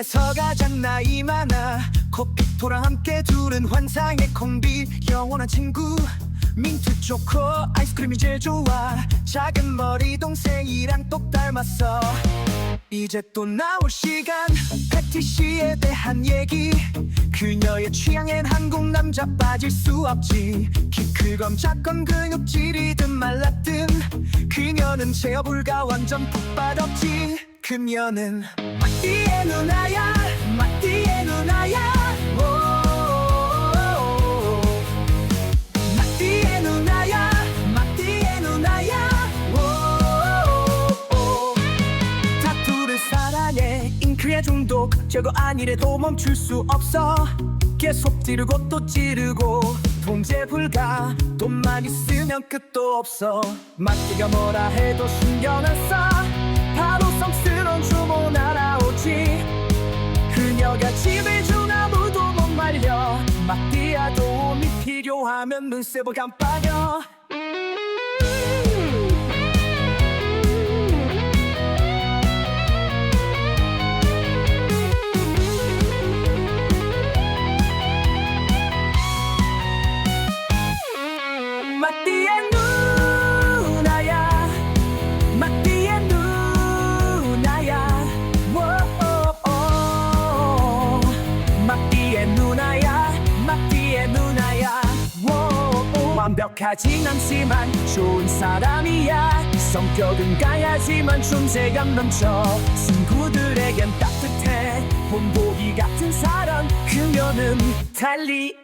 집에서 가장 나이 많아 커피토랑 함께 두른 환상의 콤비. 영원한 친구 민트 초코 아이스크림이 제일 좋아. 작은 머리 동생이랑 똑 닮았어. 이제 또 나올 시간 패티시에 대한 얘기. 그녀의 취향엔 한국 남자 빠질 수 없지. 키 크건 작건 근육질이든 말랐든 그녀는 제어 불가 완전 푹빠졌지 그녀는 마띠의 누나야 마띠의 누나야. 오. 마띠의 누나야 마띠의 누나야. 오. 타투를 사랑해. 잉크의 중독 저거 아니래도 멈출 수 없어. 계속 찌르고 또 찌르고 통제 불가. 돈만 있으면 끝도 없어. 마띠가 뭐라 해도 신경 안써 말려 마띠아 도움이 필요하면 눈세보 깜빡여 완벽하진 않지만 좋은 사람이야. 성격은 까야지만 존재감 넘쳐 친구들에겐 따뜻해. 본보기 같은 사람 그녀는 달리야